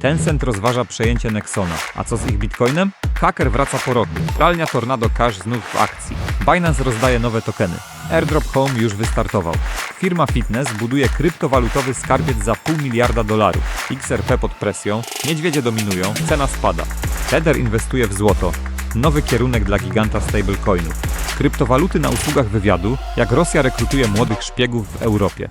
Tencent rozważa przejęcie Nexona. A co z ich bitcoinem? Hacker wraca po roku. Pralnia Tornado Cash znów w akcji. Binance rozdaje nowe tokeny. Airdrop Home już wystartował. Firma Fitness buduje kryptowalutowy skarbiec za pół miliarda dolarów. XRP pod presją, niedźwiedzie dominują, cena spada. Tether inwestuje w złoto. Nowy kierunek dla giganta stablecoinów. Kryptowaluty na usługach wywiadu, jak Rosja rekrutuje młodych szpiegów w Europie.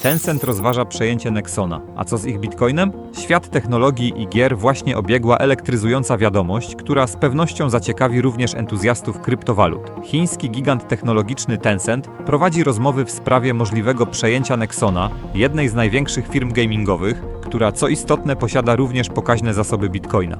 Tencent rozważa przejęcie Nexona. A co z ich bitcoinem? Świat technologii i gier właśnie obiegła elektryzująca wiadomość, która z pewnością zaciekawi również entuzjastów kryptowalut. Chiński gigant technologiczny Tencent prowadzi rozmowy w sprawie możliwego przejęcia Nexona, jednej z największych firm gamingowych, która co istotne posiada również pokaźne zasoby bitcoina.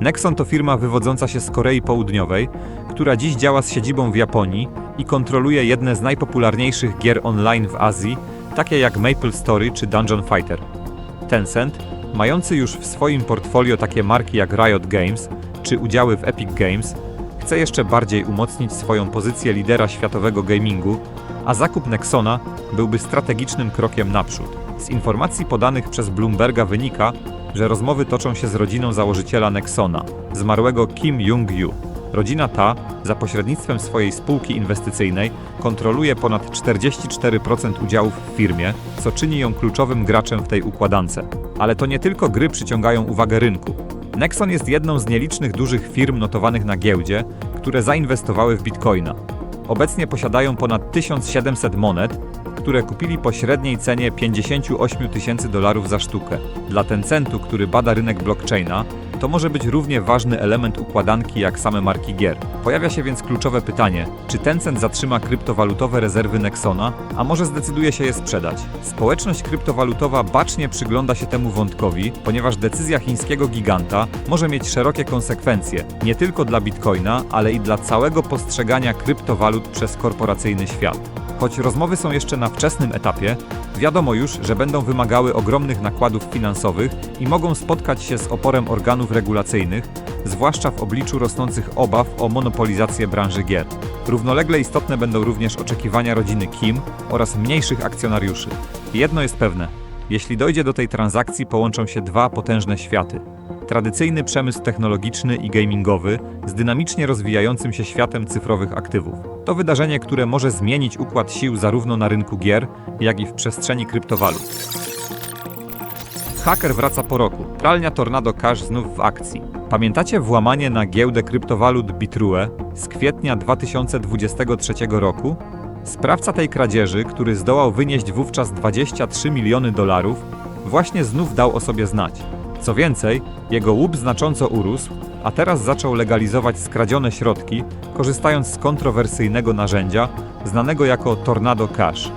Nexon to firma wywodząca się z Korei Południowej, która dziś działa z siedzibą w Japonii i kontroluje jedne z najpopularniejszych gier online w Azji, takie jak Maple Story czy Dungeon Fighter. Tencent, mający już w swoim portfolio takie marki jak Riot Games czy udziały w Epic Games, chce jeszcze bardziej umocnić swoją pozycję lidera światowego gamingu, a zakup Nexona byłby strategicznym krokiem naprzód. Z informacji podanych przez Bloomberga wynika, że rozmowy toczą się z rodziną założyciela Nexona, zmarłego Kim Jong-ju. Rodzina ta, za pośrednictwem swojej spółki inwestycyjnej, kontroluje ponad 44% udziałów w firmie, co czyni ją kluczowym graczem w tej układance. Ale to nie tylko gry przyciągają uwagę rynku. Nexon jest jedną z nielicznych dużych firm notowanych na giełdzie, które zainwestowały w bitcoina. Obecnie posiadają ponad 1700 monet, które kupili po średniej cenie 58 tysięcy dolarów za sztukę. Dla Tencentu, który bada rynek blockchaina, to może być równie ważny element układanki jak same marki gier. Pojawia się więc kluczowe pytanie, czy Tencent zatrzyma kryptowalutowe rezerwy Nexona, a może zdecyduje się je sprzedać? Społeczność kryptowalutowa bacznie przygląda się temu wątkowi, ponieważ decyzja chińskiego giganta może mieć szerokie konsekwencje, nie tylko dla bitcoina, ale i dla całego postrzegania kryptowalut przez korporacyjny świat. Choć rozmowy są jeszcze na wczesnym etapie, wiadomo już, że będą wymagały ogromnych nakładów finansowych i mogą spotkać się z oporem organów regulacyjnych, zwłaszcza w obliczu rosnących obaw o monopolizację branży gier. Równolegle istotne będą również oczekiwania rodziny Kim oraz mniejszych akcjonariuszy. Jedno jest pewne: jeśli dojdzie do tej transakcji, połączą się dwa potężne światy. Tradycyjny przemysł technologiczny i gamingowy z dynamicznie rozwijającym się światem cyfrowych aktywów. To wydarzenie, które może zmienić układ sił zarówno na rynku gier, jak i w przestrzeni kryptowalut. Haker wraca po roku. Pralnia Tornado Cash znów w akcji. Pamiętacie włamanie na giełdę kryptowalut Bitrue z kwietnia 2023 roku? Sprawca tej kradzieży, który zdołał wynieść wówczas 23 miliony dolarów, właśnie znów dał o sobie znać. Co więcej, jego łup znacząco urósł, a teraz zaczął legalizować skradzione środki, korzystając z kontrowersyjnego narzędzia znanego jako Tornado Cash.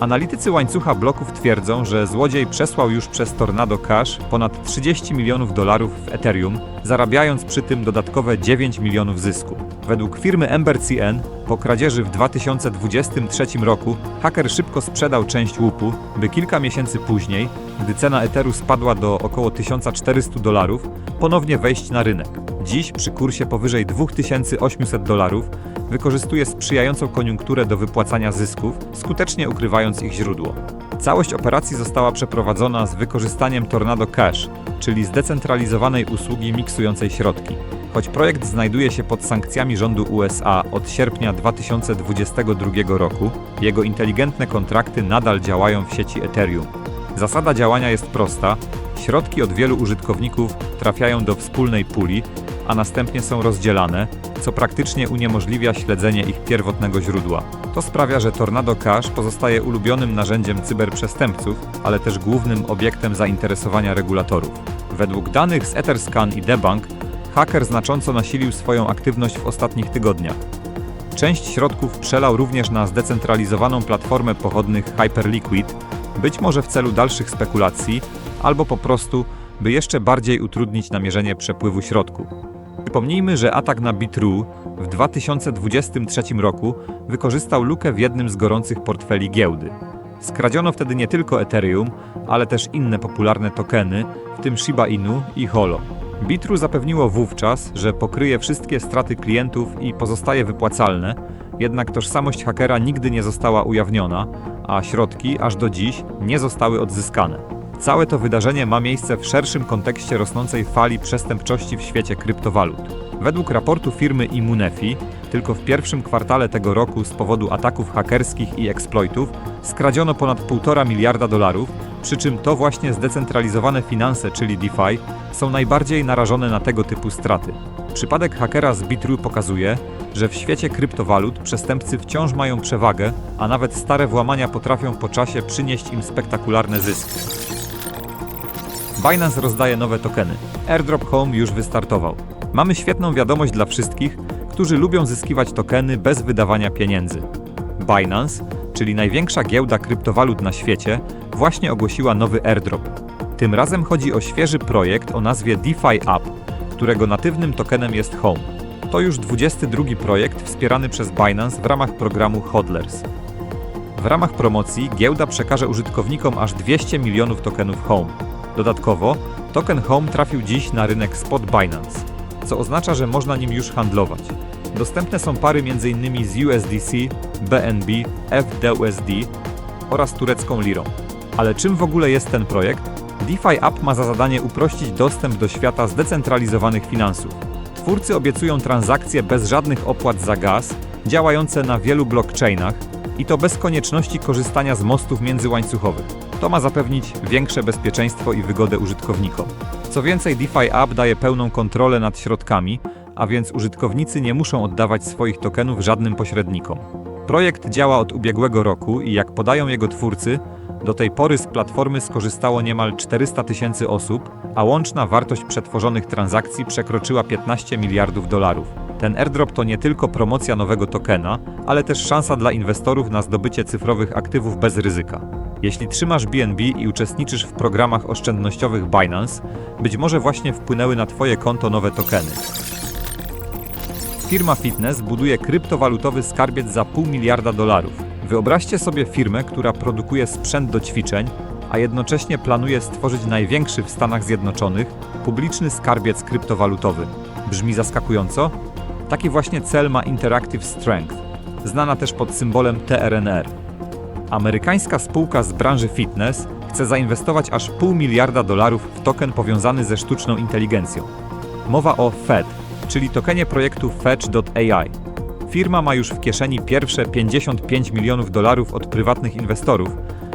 Analitycy łańcucha bloków twierdzą, że złodziej przesłał już przez Tornado Cash ponad 30 milionów dolarów w Ethereum, zarabiając przy tym dodatkowe 9 milionów zysku. Według firmy Ember CN, po kradzieży w 2023 roku, haker szybko sprzedał część łupu, by kilka miesięcy później, gdy cena Etheru spadła do około 1400 dolarów, ponownie wejść na rynek. Dziś, przy kursie powyżej 2800 dolarów, wykorzystuje sprzyjającą koniunkturę do wypłacania zysków, skutecznie ukrywając ich źródło. Całość operacji została przeprowadzona z wykorzystaniem Tornado Cash, czyli zdecentralizowanej usługi miksującej środki. Choć projekt znajduje się pod sankcjami rządu USA od sierpnia 2022 roku, jego inteligentne kontrakty nadal działają w sieci Ethereum. Zasada działania jest prosta: środki od wielu użytkowników trafiają do wspólnej puli, a następnie są rozdzielane, co praktycznie uniemożliwia śledzenie ich pierwotnego źródła. To sprawia, że Tornado Cash pozostaje ulubionym narzędziem cyberprzestępców, ale też głównym obiektem zainteresowania regulatorów. Według danych z Etherscan i Debank, haker znacząco nasilił swoją aktywność w ostatnich tygodniach. Część środków przelał również na zdecentralizowaną platformę pochodnych Hyperliquid, być może w celu dalszych spekulacji, albo po prostu, by jeszcze bardziej utrudnić namierzenie przepływu środków. Przypomnijmy, że atak na Bitru w 2023 roku wykorzystał lukę w jednym z gorących portfeli giełdy. Skradziono wtedy nie tylko Ethereum, ale też inne popularne tokeny, w tym Shiba Inu i Holo. Bitru zapewniło wówczas, że pokryje wszystkie straty klientów i pozostaje wypłacalne, jednak tożsamość hakera nigdy nie została ujawniona, a środki aż do dziś nie zostały odzyskane. Całe to wydarzenie ma miejsce w szerszym kontekście rosnącej fali przestępczości w świecie kryptowalut. Według raportu firmy Immunefi, tylko w pierwszym kwartale tego roku z powodu ataków hakerskich i eksploitów skradziono ponad 1,5 miliarda dolarów, przy czym to właśnie zdecentralizowane finanse, czyli DeFi, są najbardziej narażone na tego typu straty. Przypadek hakera z Bitru pokazuje, że w świecie kryptowalut przestępcy wciąż mają przewagę, a nawet stare włamania potrafią po czasie przynieść im spektakularne zyski. Binance rozdaje nowe tokeny. Airdrop Home już wystartował. Mamy świetną wiadomość dla wszystkich, którzy lubią zyskiwać tokeny bez wydawania pieniędzy. Binance, czyli największa giełda kryptowalut na świecie, właśnie ogłosiła nowy airdrop. Tym razem chodzi o świeży projekt o nazwie DeFi App, którego natywnym tokenem jest Home. To już 22 projekt wspierany przez Binance w ramach programu Hodlers. W ramach promocji giełda przekaże użytkownikom aż 200 milionów tokenów Home. Dodatkowo, token Home trafił dziś na rynek spot Binance, co oznacza, że można nim już handlować. Dostępne są pary m.in. z USDC, BNB, FDUSD oraz turecką lirą. Ale czym w ogóle jest ten projekt? DeFi App ma za zadanie uprościć dostęp do świata zdecentralizowanych finansów. Twórcy obiecują transakcje bez żadnych opłat za gaz, działające na wielu blockchainach i to bez konieczności korzystania z mostów międzyłańcuchowych. To ma zapewnić większe bezpieczeństwo i wygodę użytkownikom. Co więcej, DeFi App daje pełną kontrolę nad środkami, a więc użytkownicy nie muszą oddawać swoich tokenów żadnym pośrednikom. Projekt działa od ubiegłego roku i jak podają jego twórcy, do tej pory z platformy skorzystało niemal 400 tysięcy osób, a łączna wartość przetworzonych transakcji przekroczyła 15 miliardów dolarów. Ten airdrop to nie tylko promocja nowego tokena, ale też szansa dla inwestorów na zdobycie cyfrowych aktywów bez ryzyka. Jeśli trzymasz BNB i uczestniczysz w programach oszczędnościowych Binance, być może właśnie wpłynęły na Twoje konto nowe tokeny. Firma Fitness buduje kryptowalutowy skarbiec za pół miliarda dolarów. Wyobraźcie sobie firmę, która produkuje sprzęt do ćwiczeń, a jednocześnie planuje stworzyć największy w Stanach Zjednoczonych publiczny skarbiec kryptowalutowy. Brzmi zaskakująco? Taki właśnie cel ma Interactive Strength, znana też pod symbolem TRNR. Amerykańska spółka z branży fitness chce zainwestować aż pół miliarda dolarów w token powiązany ze sztuczną inteligencją. Mowa o FED, czyli tokenie projektu Fetch.ai. Firma ma już w kieszeni pierwsze 55 milionów dolarów od prywatnych inwestorów,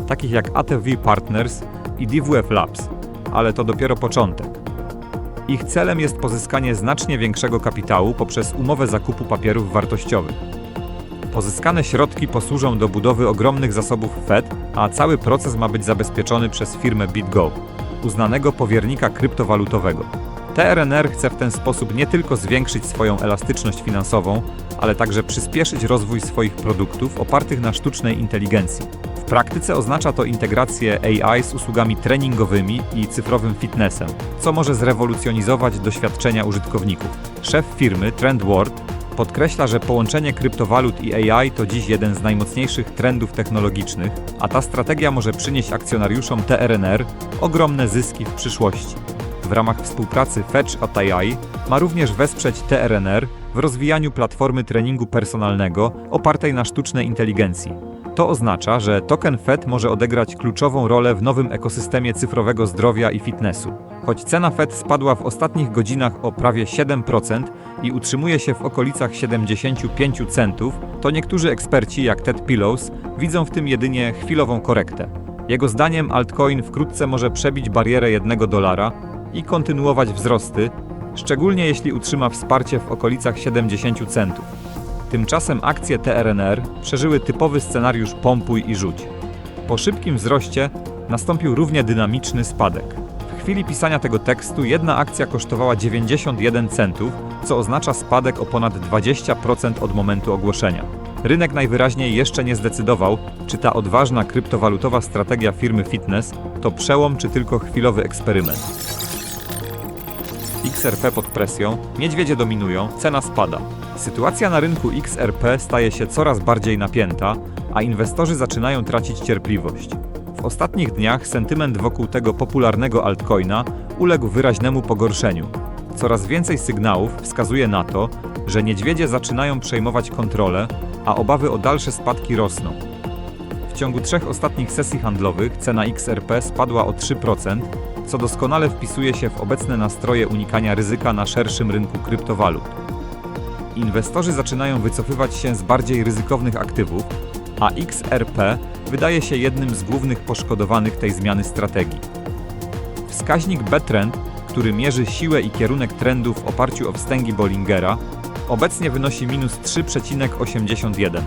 takich jak ATV Partners i DWF Labs, ale to dopiero początek. Ich celem jest pozyskanie znacznie większego kapitału poprzez umowę zakupu papierów wartościowych. Pozyskane środki posłużą do budowy ogromnych zasobów Fed, a cały proces ma być zabezpieczony przez firmę BitGo, uznanego powiernika kryptowalutowego. TRNR chce w ten sposób nie tylko zwiększyć swoją elastyczność finansową, ale także przyspieszyć rozwój swoich produktów opartych na sztucznej inteligencji. W praktyce oznacza to integrację AI z usługami treningowymi i cyfrowym fitnessem, co może zrewolucjonizować doświadczenia użytkowników. Szef firmy Trend Ward Podkreśla, że połączenie kryptowalut i AI to dziś jeden z najmocniejszych trendów technologicznych, a ta strategia może przynieść akcjonariuszom TRNR ogromne zyski w przyszłości. W ramach współpracy Fetch at AI ma również wesprzeć TRNR w rozwijaniu platformy treningu personalnego opartej na sztucznej inteligencji. To oznacza, że token FED może odegrać kluczową rolę w nowym ekosystemie cyfrowego zdrowia i fitnessu. Choć cena FED spadła w ostatnich godzinach o prawie 7% i utrzymuje się w okolicach 75 centów, to niektórzy eksperci, jak Ted Pillows, widzą w tym jedynie chwilową korektę. Jego zdaniem altcoin wkrótce może przebić barierę 1 dolara i kontynuować wzrosty, szczególnie jeśli utrzyma wsparcie w okolicach 70 centów. Tymczasem akcje TRNR przeżyły typowy scenariusz pompuj i rzuć. Po szybkim wzroście nastąpił równie dynamiczny spadek. W chwili pisania tego tekstu jedna akcja kosztowała 91 centów, co oznacza spadek o ponad 20% od momentu ogłoszenia. Rynek najwyraźniej jeszcze nie zdecydował, czy ta odważna kryptowalutowa strategia firmy Fitness to przełom, czy tylko chwilowy eksperyment. XRP pod presją, niedźwiedzie dominują, cena spada. Sytuacja na rynku XRP staje się coraz bardziej napięta, a inwestorzy zaczynają tracić cierpliwość. W ostatnich dniach sentyment wokół tego popularnego altcoina uległ wyraźnemu pogorszeniu. Coraz więcej sygnałów wskazuje na to, że niedźwiedzie zaczynają przejmować kontrolę, a obawy o dalsze spadki rosną. W ciągu trzech ostatnich sesji handlowych cena XRP spadła o 3%, co doskonale wpisuje się w obecne nastroje unikania ryzyka na szerszym rynku kryptowalut. Inwestorzy zaczynają wycofywać się z bardziej ryzykownych aktywów, a XRP wydaje się jednym z głównych poszkodowanych tej zmiany strategii. Wskaźnik B-Trend, który mierzy siłę i kierunek trendu w oparciu o wstęgi Bollingera, obecnie wynosi minus 3,81.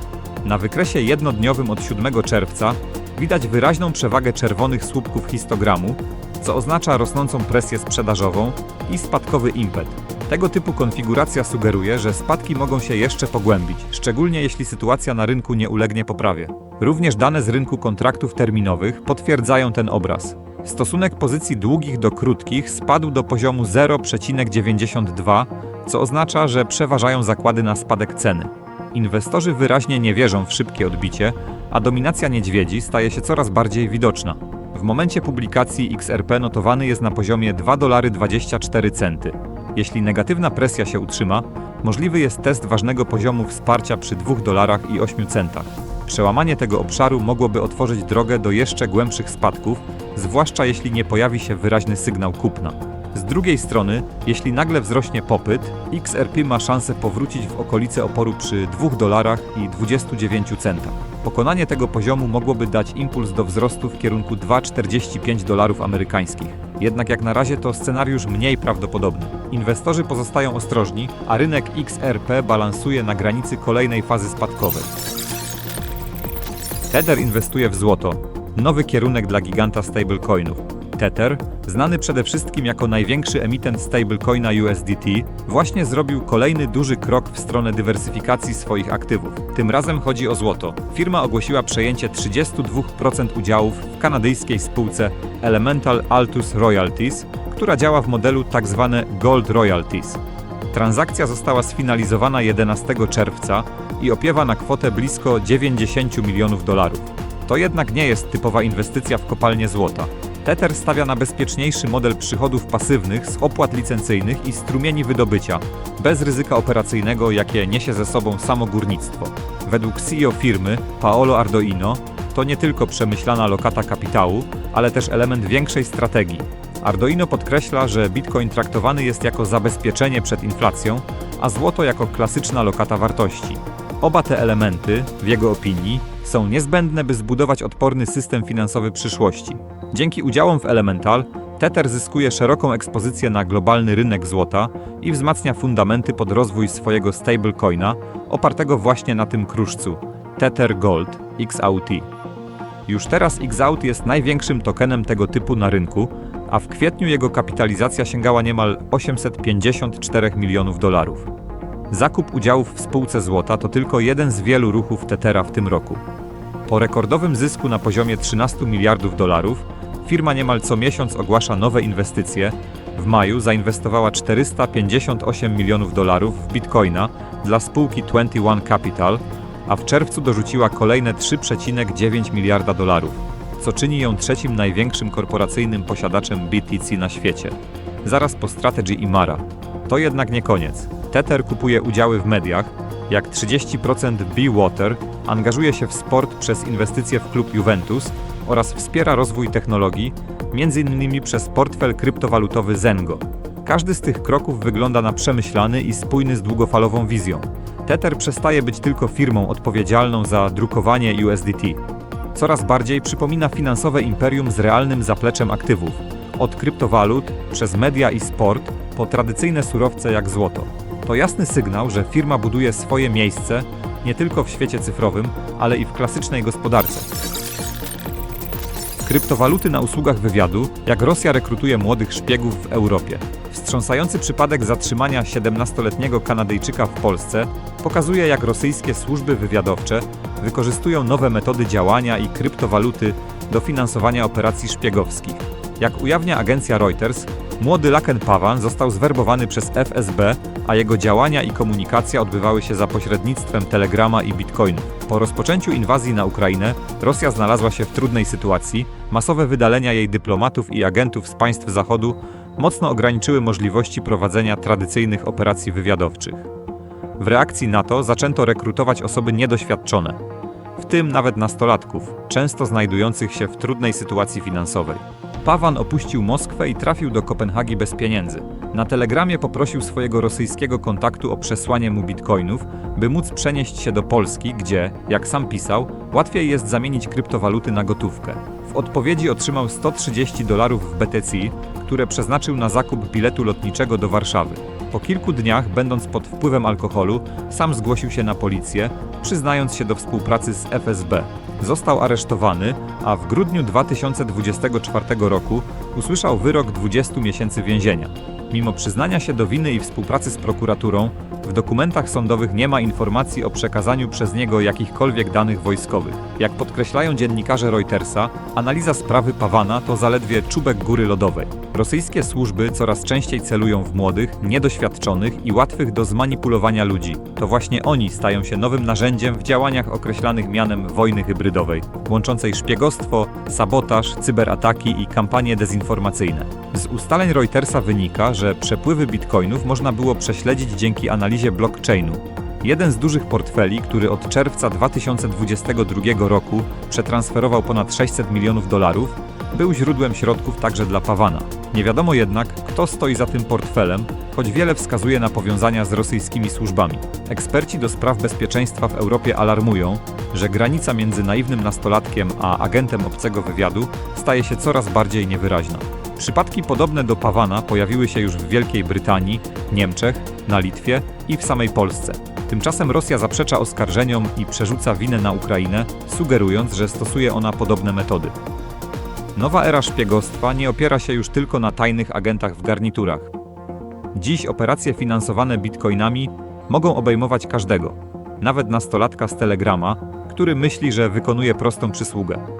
Na wykresie jednodniowym od 7 czerwca widać wyraźną przewagę czerwonych słupków histogramu, co oznacza rosnącą presję sprzedażową i spadkowy impet. Tego typu konfiguracja sugeruje, że spadki mogą się jeszcze pogłębić, szczególnie jeśli sytuacja na rynku nie ulegnie poprawie. Również dane z rynku kontraktów terminowych potwierdzają ten obraz. Stosunek pozycji długich do krótkich spadł do poziomu 0,92, co oznacza, że przeważają zakłady na spadek ceny. Inwestorzy wyraźnie nie wierzą w szybkie odbicie, a dominacja niedźwiedzi staje się coraz bardziej widoczna. W momencie publikacji XRP notowany jest na poziomie 2,24 centy. Jeśli negatywna presja się utrzyma, możliwy jest test ważnego poziomu wsparcia przy 2 dolarach i 8 centach. Przełamanie tego obszaru mogłoby otworzyć drogę do jeszcze głębszych spadków, zwłaszcza jeśli nie pojawi się wyraźny sygnał kupna. Z drugiej strony, jeśli nagle wzrośnie popyt, XRP ma szansę powrócić w okolice oporu przy 2 dolarach i 29 centach. Pokonanie tego poziomu mogłoby dać impuls do wzrostu w kierunku 2,45 dolarów amerykańskich. Jednak jak na razie to scenariusz mniej prawdopodobny. Inwestorzy pozostają ostrożni, a rynek XRP balansuje na granicy kolejnej fazy spadkowej. Tether inwestuje w złoto. Nowy kierunek dla giganta stablecoinów. Tether, znany przede wszystkim jako największy emitent stablecoina USDT, właśnie zrobił kolejny duży krok w stronę dywersyfikacji swoich aktywów. Tym razem chodzi o złoto. Firma ogłosiła przejęcie 32% udziałów w kanadyjskiej spółce Elemental Altus Royalties, która działa w modelu tzw. Gold Royalties. Transakcja została sfinalizowana 11 czerwca i opiewa na kwotę blisko 90 milionów dolarów. To jednak nie jest typowa inwestycja w kopalnię złota. Tether stawia na bezpieczniejszy model przychodów pasywnych z opłat licencyjnych i strumieni wydobycia, bez ryzyka operacyjnego, jakie niesie ze sobą samo górnictwo. Według CEO firmy, Paolo Ardoino, to nie tylko przemyślana lokata kapitału, ale też element większej strategii. Ardoino podkreśla, że Bitcoin traktowany jest jako zabezpieczenie przed inflacją, a złoto jako klasyczna lokata wartości. Oba te elementy, w jego opinii, są niezbędne, by zbudować odporny system finansowy przyszłości. Dzięki udziałom w Elemental, Tether zyskuje szeroką ekspozycję na globalny rynek złota i wzmacnia fundamenty pod rozwój swojego stablecoina, opartego właśnie na tym kruszcu Tether Gold XAUT. Już teraz XAUT jest największym tokenem tego typu na rynku, a w kwietniu jego kapitalizacja sięgała niemal 854 milionów dolarów. Zakup udziałów w spółce złota to tylko jeden z wielu ruchów Tethera w tym roku. Po rekordowym zysku na poziomie 13 miliardów dolarów, firma niemal co miesiąc ogłasza nowe inwestycje. W maju zainwestowała 458 milionów dolarów w bitcoina dla spółki 21 Capital, a w czerwcu dorzuciła kolejne 3,9 miliarda dolarów, co czyni ją trzecim największym korporacyjnym posiadaczem BTC na świecie. Zaraz po Strategy i Mara. To jednak nie koniec. Tether kupuje udziały w mediach, jak 30% B-Water angażuje się w sport przez inwestycje w klub Juventus oraz wspiera rozwój technologii, m.in. przez portfel kryptowalutowy Zengo. Każdy z tych kroków wygląda na przemyślany i spójny z długofalową wizją. Tether przestaje być tylko firmą odpowiedzialną za drukowanie USDT. Coraz bardziej przypomina finansowe imperium z realnym zapleczem aktywów, od kryptowalut, przez media i sport, po tradycyjne surowce jak złoto. To jasny sygnał, że firma buduje swoje miejsce nie tylko w świecie cyfrowym, ale i w klasycznej gospodarce. Kryptowaluty na usługach wywiadu, jak Rosja rekrutuje młodych szpiegów w Europie. Wstrząsający przypadek zatrzymania 17-letniego Kanadyjczyka w Polsce pokazuje, jak rosyjskie służby wywiadowcze wykorzystują nowe metody działania i kryptowaluty do finansowania operacji szpiegowskich. Jak ujawnia agencja Reuters, młody Laken Pawan został zwerbowany przez FSB, a jego działania i komunikacja odbywały się za pośrednictwem Telegrama i Bitcoinu. Po rozpoczęciu inwazji na Ukrainę, Rosja znalazła się w trudnej sytuacji. Masowe wydalenia jej dyplomatów i agentów z państw Zachodu mocno ograniczyły możliwości prowadzenia tradycyjnych operacji wywiadowczych. W reakcji na to zaczęto rekrutować osoby niedoświadczone, w tym nawet nastolatków, często znajdujących się w trudnej sytuacji finansowej. Pawan opuścił Moskwę i trafił do Kopenhagi bez pieniędzy. Na telegramie poprosił swojego rosyjskiego kontaktu o przesłanie mu bitcoinów, by móc przenieść się do Polski, gdzie, jak sam pisał, łatwiej jest zamienić kryptowaluty na gotówkę. W odpowiedzi otrzymał 130 dolarów w BTC, które przeznaczył na zakup biletu lotniczego do Warszawy. Po kilku dniach, będąc pod wpływem alkoholu, sam zgłosił się na policję, przyznając się do współpracy z FSB. Został aresztowany, a w grudniu 2024 roku usłyszał wyrok 20 miesięcy więzienia. Mimo przyznania się do winy i współpracy z prokuraturą, w dokumentach sądowych nie ma informacji o przekazaniu przez niego jakichkolwiek danych wojskowych. Jak podkreślają dziennikarze Reutersa, analiza sprawy Pawana to zaledwie czubek góry lodowej. Rosyjskie służby coraz częściej celują w młodych, niedoświadczonych i łatwych do zmanipulowania ludzi. To właśnie oni stają się nowym narzędziem w działaniach określanych mianem wojny hybrydowej, łączącej szpiegostwo, sabotaż, cyberataki i kampanie dezinformacyjne. Z ustaleń Reutersa wynika, że przepływy bitcoinów można było prześledzić dzięki analizie blockchainu. Jeden z dużych portfeli, który od czerwca 2022 roku przetransferował ponad 600 milionów dolarów, był źródłem środków także dla Pawana. Nie wiadomo jednak, kto stoi za tym portfelem, choć wiele wskazuje na powiązania z rosyjskimi służbami. Eksperci do spraw bezpieczeństwa w Europie alarmują, że granica między naiwnym nastolatkiem a agentem obcego wywiadu staje się coraz bardziej niewyraźna. Przypadki podobne do Pawana pojawiły się już w Wielkiej Brytanii, Niemczech, na Litwie i w samej Polsce. Tymczasem Rosja zaprzecza oskarżeniom i przerzuca winę na Ukrainę, sugerując, że stosuje ona podobne metody. Nowa era szpiegostwa nie opiera się już tylko na tajnych agentach w garniturach. Dziś operacje finansowane bitcoinami mogą obejmować każdego, nawet nastolatka z Telegrama, który myśli, że wykonuje prostą przysługę.